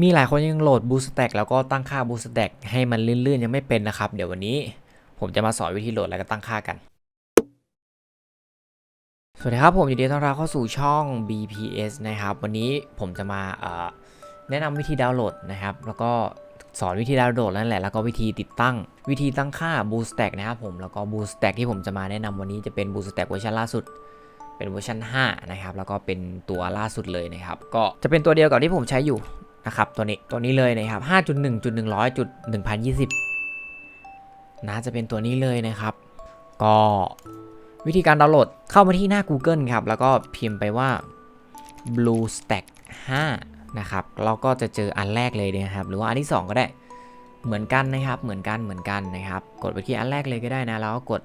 มีหลายคนยังโหลด Boost Stack แล้วก็ตั้งค่า Boost Stack ให้มันลื่นๆ ยังไม่เป็นนะครับ เดี๋ยววันนี้ผมจะมาสอนวิธีโหลดแล้วก็ตั้งค่ากัน สวัสดีครับผมยินดีต้อนรับเข้าสู่ช่อง BPS นะครับ วันนี้ผมจะมาแนะนำวิธีดาวน์โหลดนะครับ แล้วก็สอนวิธีดาวน์โหลดนั่นแหละ แล้วก็วิธีติดตั้ง วิธีตั้งค่า Boost Stack นะครับผม แล้วก็ Boost Stack ที่ผมจะมาแนะนำวันนี้จะเป็น Boost Stack เวอร์ชันล่าสุดเป็นเวอร์ชัน5นะครับ แล้วก็เป็นตัวล่าสุดเลยนะครับ ก็จะเป็นตัวเดียวกับที่ผมใช้อยู่ นะครับตัวนี้ตัวนี้เลยนะครับ5.1.100.1020น่าจะเป็นตัวนี้เลยนะครับ ก็วิธีการดาวน์โหลดเข้ามาที่หน้า Google ครับ แล้วก็พิมพ์ไปว่า BlueStack 5 นะครับเราก็จะเจออันแรกเลยนะครับ หรือว่าอันที่ 2 ก็ได้เหมือนกันนะครับ เหมือนกันเหมือนกันนะครับ กดไปที่อันแรกเลยก็ได้นะ แล้วก็กด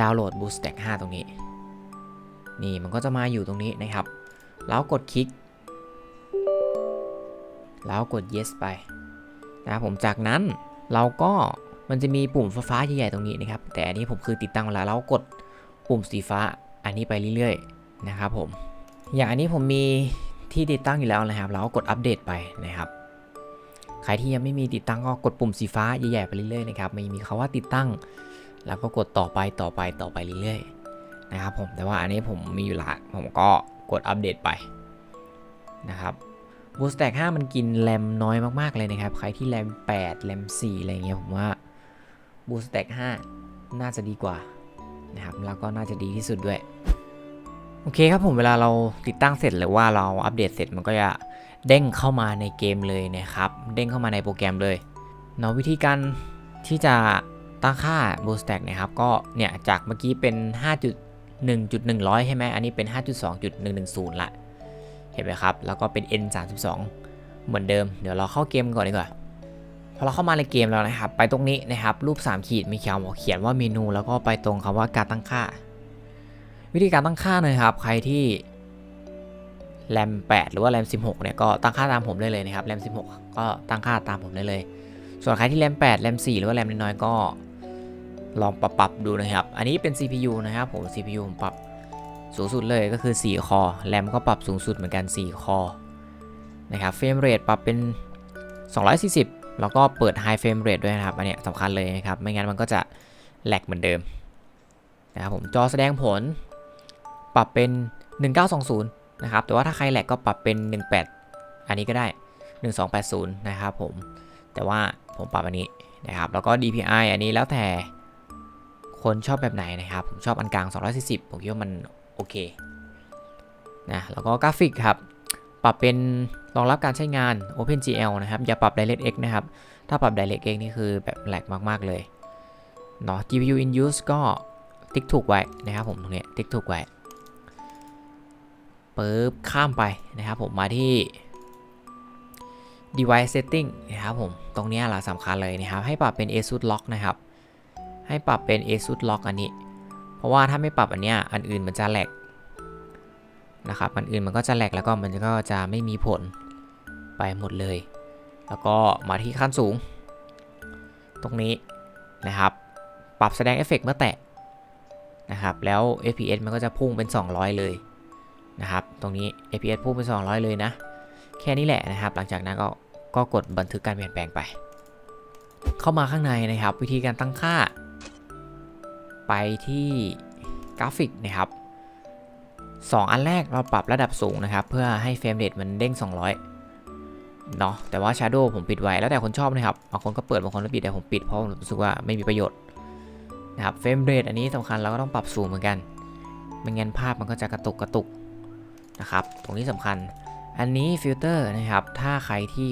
ดาวน์โหลด BlueStack 5 ตรงนี้ นี่มันก็จะมาอยู่ตรงนี้นะครับ แล้วกดคลิก แล้วกด yes ไปนะครับผมจากนั้นเราก็มันจะมีปุ่มฟ้าๆใหญ่ๆตรงนี้นะครับ แต่อันนี้ผมคือติดตั้งเวลาแล้วกดปุ่มสีฟ้าอันนี้ไปเรื่อยๆนะครับผมอย่างอันนี้ผมมีที่ติดตั้งอยู่แล้วนะครับ เราก็กดอัปเดตไปนะครับใครที่ยังไม่มีติดตั้งก็กดปุ่มสีฟ้าใหญ่ๆไปเรื่อยๆนะครับไม่มีคาว่าติดตั้ง แล้วก็กดต่อไปต่อไปต่อไปเรื่อยๆนะครับผมแต่ว่าอันนี้ผมมีอยู่ละผมก็กดอัปเดตไปนะครับ บูสแต็ก5มันกินแรมน้อยมากๆเลยนะครับ ใครที่แรม 8 แรม 4 อะไรเงี้ยผมว่าบูสแต็ก5น่าจะดีกว่านะครับแล้วก็น่าจะดีที่สุดด้วย โอเคครับผมเวลาเราติดตั้งเสร็จหรือว่าเราอัปเดตเสร็จมันก็จะเด้งเข้ามาในเกมเลยนะครับ เด้งเข้ามาในโปรแกรมเลยเนาะวิธีการที่จะตั้งค่า b o o s t a c k นะครับก็เนี่ยจากเมื่อกี้เป็น 5.1.100 ใช่ไหมอันนี้เป็น 5.2.110 ละ เห็นไหมครับ แล้วก็เป็น N 3 2 เหมือนเดิม เดี๋ยวเราเข้าเกมก่อนดีกว่า พอเราเข้ามาในเกมแล้วนะครับ ไปตรงนี้นะครับ รูป 3 ขีดมีเขียนเขียนว่าเมนู แล้วก็ไปตรงคำว่าการตั้งค่า วิธีการตั้งค่าเลยครับ ใครที่แรม 8 หรือว่าแรม 16 เนี่ยก็ตั้งค่าตามผมได้เลยนะครับ แรม 16 ก็ตั้งค่าตามผมได้เลย ส่วนใครที่แรม 8 แรม 4 หรือว่าแรมน้อยก็ลองปรับปรับดูนะครับ อันนี้เป็น CPU นะครับผม CPU ผมปรับ สูงสุดเลยก็คือ 4 คอ แรมก็ปรับสูงสุดเหมือนกัน 4 คอ นะครับ เฟรมเรทปรับเป็น 240 แล้วก็เปิด High Frame Rate ด้วยนะครับ อันเนี้ยสำคัญเลยนะครับ ไม่งั้นมันก็จะแหลกเหมือนเดิม นะครับผม จอแสดงผล ปรับเป็น 1920 นะครับ แต่ว่าถ้าใครแหลกก็ปรับเป็น 18 อันนี้ก็ได้ 1280 นะครับผม แต่ว่าผมปรับอันนี้นะครับ แล้วก็ DPI อันนี้แล้วแต่คนชอบแบบไหนนะครับ ผมชอบอันกลาง 240 ผมคิดว่ามัน โอเคนะแล้วก็กราฟิกครับ ปรับเป็นรองรับการใช้งาน OpenGL นะครับ อย่าปรับ DirectX นะครับ ถ้าปรับ DirectX นี่คือแบบแหลกมาก ๆ เลยเนาะ GPU in use ก็ติ๊กถูกไว้นะครับผมตรงนี้ติ๊กถูกไว้ปึ๊บข้ามไปนะครับผมมาที่ device setting นะครับผม ตรงนี้แหละสำคัญเลยนะครับ ให้ปรับเป็น ASUS lock นะครับ ให้ปรับเป็น ASUS lock อันนี้ เพราะว่าถ้าไม่ปรับอันเนี้ยอันอื่นมันจะแหลกนะครับอันอื่นมันก็จะแหลกแล้วก็มันก็จะไม่มีผลไปหมดเลย แล้วก็มาที่ขั้นสูง ตรงนี้นะครับ ปรับแสดงเอฟเฟกต์เมื่อแตะนะครับ แล้ว FPS มันก็จะพุ่งเป็น 200 เลยนะครับ ตรงนี้ FPS พุ่งเป็น 200 เลยนะ แค่นี้แหละนะครับ หลังจากนั้นก็ก็กดบันทึกการเปลี่ยนแปลงไป เข้ามาข้างในนะครับ วิธีการตั้งค่า ไปที่กราฟิกนะครับ 2 อันแรกเราปรับระดับสูงนะครับ เพื่อให้เฟรมเรทมันเด้ง 200 เนาะแต่ว่า Shadow ผมปิดไว้แล้วแต่คนชอบนะครับบางคนก็เปิดบางคนก็ปิดแต่ผมปิดเพราะผมรู้สึกว่าไม่มีประโยชน์นะครับเฟรมเรทอันนี้สำคัญเราก็ต้องปรับสูงเหมือนกันไม่งั้นภาพมันก็จะกระตุกกระตุกนะครับ ตรงนี้สำคัญ อันนี้ฟิลเตอร์นะครับ ถ้าใครที่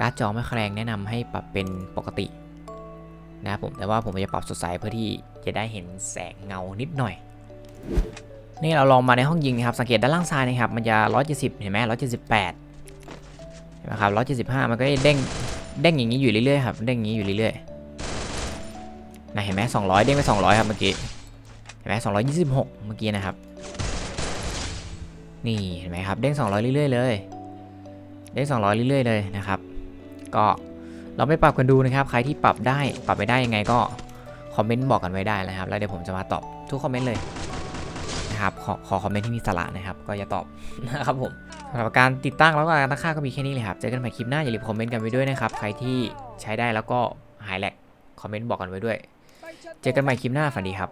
การ์ดจอไม่แรงแนะนำให้ปรับเป็นปกติ นะครับผมแต่ว่าผมจะปรับสดใสเพื่อที่จะได้เห็นแสงเงานิดหน่อย นี่เราลองมาในห้องยิงนะครับสังเกตด้านล่างซ้ายนะครับมันจะ 170 เห็นไหม178เห็นไหมครับ175 มันก็เด้งเด้งอย่างนี้อยู่เรื่อยๆครับเด้งอย่างนี้อยู่เรื่อยๆนะเห็นไหม200 เด้งไป 200 ครับเมื่อกี้เห็นไหม226 เมื่อกี้นะครับนี่เห็นไหมครับเด้ง200 เรื่อยๆเลยเด้ง200 เรื่อยๆเลยนะครับ ก็ เราไปปรับกันดูนะครับ ใครที่ปรับได้ปรับไม่ได้ยังไงก็คอมเมนต์บอกกันไว้ได้นะครับ แล้วเดี๋ยวผมจะมาตอบทุกคอมเมนต์เลยนะครับขอขอคอมเมนต์ที่มีสาระนะครับ ก็อย่าตอบนะครับผมสำหรับการติดตั้งแล้วก็การตั้งค่าก็มีแค่นี้เลยครับ เจอกันใหม่คลิปหน้าอย่าลืมคอมเมนต์กันไว้ด้วยนะครับ ใครที่ใช้ได้แล้วก็หายแหลกคอมเมนต์บอกกันไว้ด้วย เจอกันใหม่คลิปหน้าฝันดีครับ